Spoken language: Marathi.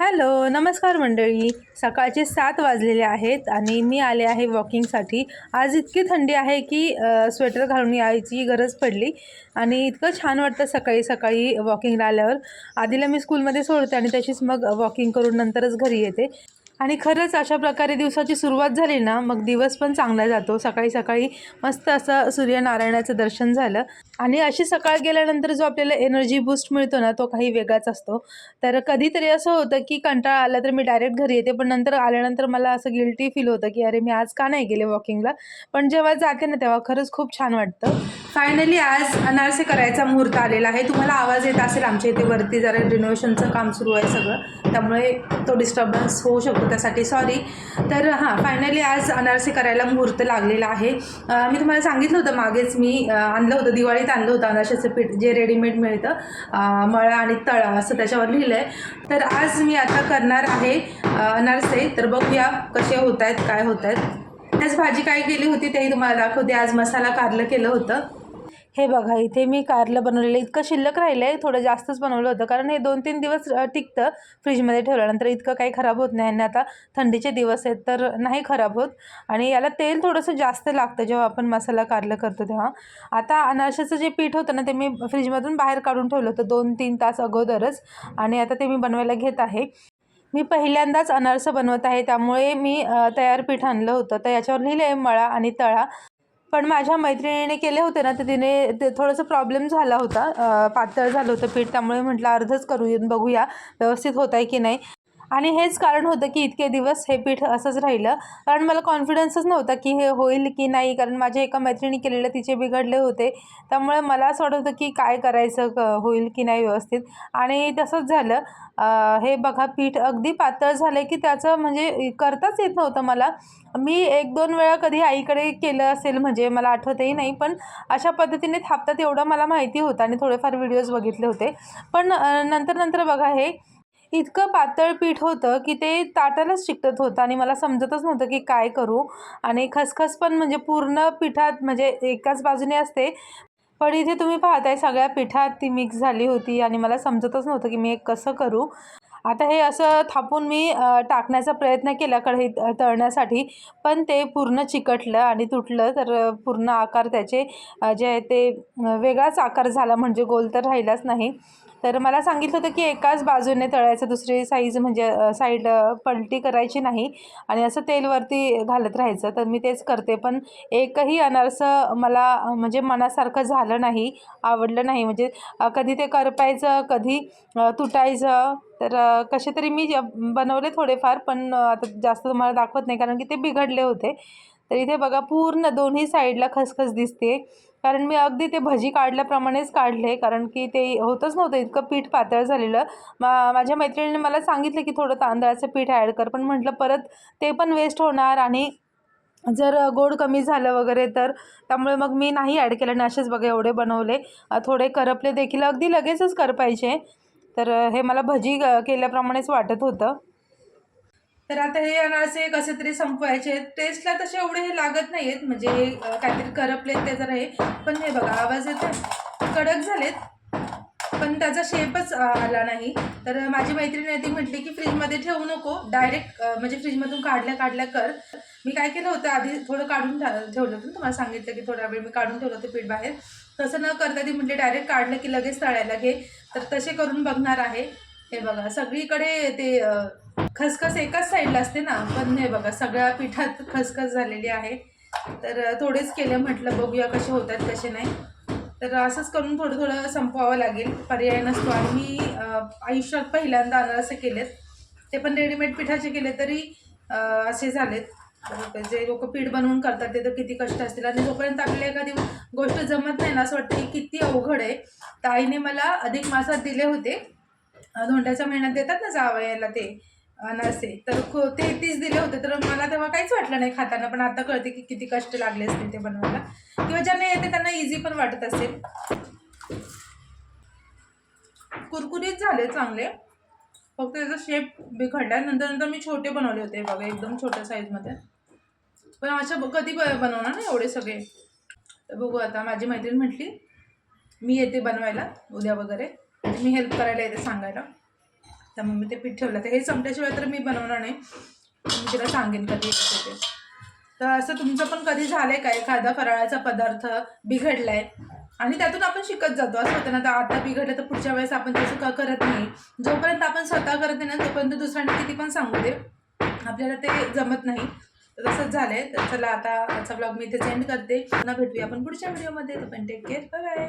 हॅलो नमस्कार मंडळी. सकाळचे सात वाजलेले आहेत आणि मी आले आहे वॉकिंगसाठी. आज इतकी थंडी आहे की स्वेटर घालून यायची गरज पडली आणि इतकं छान वाटतं सकाळी सकाळी वॉकिंगला आल्यावर. आधीला मी स्कूलमध्ये सोडते आणि तशीच मग वॉकिंग करून नंतरच घरी येते. आणि खरंच अशा प्रकारे दिवसाची सुरुवात झाली ना मग दिवस पण चांगला जातो. सकाळी सकाळी मस्त असं सूर्यनारायणाचं दर्शन झालं. आणि अशी सकाळ गेल्यानंतर जो आपल्याला एनर्जी बूस्ट मिळतो ना तो काही वेगळाच असतो. तर कधीतरी असं होतं की कंटाळा आला तर मी डायरेक्ट घरी येते पण नंतर आल्यानंतर मला असं गिल्टी फील होतं की अरे मी आज का नाही गेले वॉकिंगला पण जेव्हा जाते ना तेव्हा खरंच खूप छान वाटतं. फायनली आज अनारसे करायचा मुहूर्त आलेला आहे. तुम्हाला आवाज येत असेल आमच्या इथे वरती जरा रिनोव्हेशनचं काम सुरू आहे सगळं. त्यामुळे तो डिस्टर्बन्स होऊ शकतो. त्यासाठी सॉरी तर हां फायनली आज अनारसे करायला मुहूर्त लागलेला आहे. मी तुम्हाला सांगितलं होतं मागेच मी आणलं होतं दिवाळीत आणलं होतं अनारशाचं पीठ जे रेडीमेड मिळतं. मळा आणि तळा असं त्याच्यावर लिहिलं आहे तर आज मी आता करणार आहे अनारसे. तर बघूया कसे होत आहेत काय होत आहेत आज भाजी काय केली होती तेही तुम्हाला दाखवते. आज मसाला कारलं केलं होतं. हे बघा इथे मी कारलं बनवलेलं इतकं शिल्लक राहिलं आहे थोडं जास्तच बनवलं होतं. कारण हे दोन तीन दिवस टिकतं फ्रीजमध्ये ठेवल्यानंतर इतकं काही खराब होत नाही आणि आता थंडीचे दिवस आहेत तर नाही खराब होत. आणि याला तेल थोडंसं जास्त लागतं जेव्हा आपण मसाला कारलं करतो तेव्हा. आता अनारशाचं जे पीठ होतं ना ते मी फ्रीजमधून बाहेर काढून ठेवलं होतं दोन तीन तास अगोदरच. आणि आता ते मी बनवायला घेत आहे. मी पहिल्यांदाच अनारसं बनवत आहे त्यामुळे मी तयार पीठ आणलं होतं. तर याच्यावर लिहिलं आहे मळा आणि तळा. पण माझ्या मैत्रिणीने केले होते ना तर तिने ते थोडंसं प्रॉब्लेम झाला होता. पातळ झालं होतं पीठ त्यामुळे म्हटलं अर्धच करून बघूया व्यवस्थित होत आहे की नाही. आणि हेच कारण होतं की इतके दिवस हे पीठ असंच राहिलं. कारण मला कॉन्फिडन्सच नव्हता की हे होईल की नाही. कारण माझ्या एका मैत्रिणी केलेलं तिचे बिघडले होते. त्यामुळे मला असं वाटत होतं की काय करायचं क होईल की नाही व्यवस्थित. आणि तसंच झालं. हे बघा पीठ अगदी पातळ झालं की त्याचं म्हणजे करताच येत नव्हतं मला. मी एक दोन वेळा कधी आईकडे केलं असेल म्हणजे मला आठवतही नाही. पण अशा पद्धतीने थापतात एवढं मला माहिती होतं. आणि थोडेफार व्हिडिओज बघितले होते. पण नंतर नंतर बघा हे इतकं पातळ पीठ होतं की ते ताटालाच चिकटत होतं आणि मला समजतच नव्हतं की काय करू. आणि खसखस पण म्हणजे पूर्ण पिठात म्हणजे एकाच बाजूने असते. पण इथे तुम्ही पाहताय सगळ्या पिठात ती मिक्स झाली होती आणि मला समजतच नव्हतं की मी कसं करू. आता हे असं थापून मी टाकण्याचा प्रयत्न केला कढईत तळण्यासाठी. पण ते पूर्ण चिकटलं आणि तुटलं तर पूर्ण आकार त्याचे जे आहे ते वेगळाच आकार झाला म्हणजे गोल तर राहिलाच नाही. तर मला सांगितलं होतं की एकाच बाजूने तळायचं दुसरी साईज म्हणजे साईड पलटी करायची नाही आणि असं तेलवरती घालत राहायचं. तर मी तेच करते. पण एकही अनारसं मला म्हणजे मनासारखं झालं नाही आवडलं नाही. म्हणजे कधी ते करपायचं कधी तुटायचं तर कसे तरी मी ज- बनवले थोडेफार पण आता जास्त तुम्हाला दाखवत नाही कारण की ते बिघडले होते. तर इथे बघा पूर्ण दोन्ही साईडला खसखस दिसते कारण मी अगदी ते भजी काढल्याप्रमाणेच काढले कारण की ते होतच नव्हतं इतकं पीठ पातळ झालेलं. मा माझ्या मैत्रिणीने मला सांगितलं की थोडं तांदळाचं पीठ ॲड कर पण म्हटलं परत ते पण वेस्ट होणार आणि जर गोड कमी झालं वगैरे तर त्यामुळे मग मी नाही ॲड केलं आणि असेच बघा एवढे बनवले. थोडे करपले देखील अगदी लगेचच करपायचे तर हे मला भजी केल्याप्रमाणेच वाटत होतं. तर आता हे अनारसे कसे तरी संपवायचे टेस्टला तसे एवढे हे लागत नाही आहेत म्हणजे काहीतरी करपलेत ते जरा हे. पण हे बघा आवाज येत कडक झालेत पण त्याचा शेपच आला नाही. तर माझी मैत्रीण आहे ती म्हटली की फ्रीजमध्ये ठेवू नको. डायरेक्ट म्हणजे फ्रीजमधून काढल्या काढल्या कर. मी काय केलं होतं आधी थोडं काढून ठेवलं होतं तुम्हाला सांगितलं की थोडा वेळ मी काढून ठेवलं होतं पीठ बाहेर. तसं न करता ती म्हटली डायरेक्ट काढलं की लगेच तळायला घे. तर तसे करून बघणार आहे. हे बघा सगळीकडे ते खसखस एकाच साईडला असते ना. पण हे बघा सगळ्या पिठात खसखस झालेली आहे. तर थोडेच केले म्हटलं बघूया कसे होतात कसे नाही. तर असंच करून थोडं थोडं संपवावं लागेल. पर्याय नसतो. आणि मी आयुष्यात पहिल्यांदा अनारसे केलेत. ते पण रेडीमेड पिठाचे केले तरी असे झालेत. जे लोक पीठ बनवून करतात ते तर किती कष्ट असतील. आणि जोपर्यंत आपल्याला एखादी गोष्ट जमत नाही ना असं वाटतं की किती अवघड आहे. ताईने मला अधिक मासात दिले होते. धोंड्याच्या महिन्यात देतात ना जावयाला ते. असे तर खो ते तीच दिले होते तर मला तेव्हा काहीच वाटलं नाही खाताना पण आता कळते की किती कष्ट लागले असतील ते बनवायला. किंवा ज्यांना येते त्यांना इझी पण वाटत असेल. कुरकुरीत झाले चांगले. फक्त त्याचा शेप बिघडला. नंतर नंतर मी छोटे बनवले होते बघा एकदम छोट्या साईजमध्ये पण अशा ब- कधी ब- बनवणार ना एवढे सगळे? तर बघू आता माझी मैत्रीण म्हटली मी येते बनवायला उद्या वगैरे. मी हेल्प करायला येते सांगायला. त्यामुळे मी ते पीठ ठेवलं. तर हे संपल्याशिवाय तर मी बनवणार नाही. मी तिला सांगेन कधी ते. तर असं तुमचं पण कधी झालंय का? एखादा फराळाचा पदार्थ बिघडलाय आणि त्यातून आपण शिकत जातो. असं होतं ना तर आता बिघडलं तर पुढच्या वेळेस आपण तसं का करत नाही. जोपर्यंत आपण स्वतः करत नाही ना तोपर्यंत दुसऱ्यांना किती पण सांगू दे. आपल्याला ते जमत नाही. तर तसंच झालंय. तर चला आता आजचा ब्लॉग मी इथे सेंड करते. पुन्हा भेटूया आपण पुढच्या व्हिडिओमध्ये पण टेक केअर बाय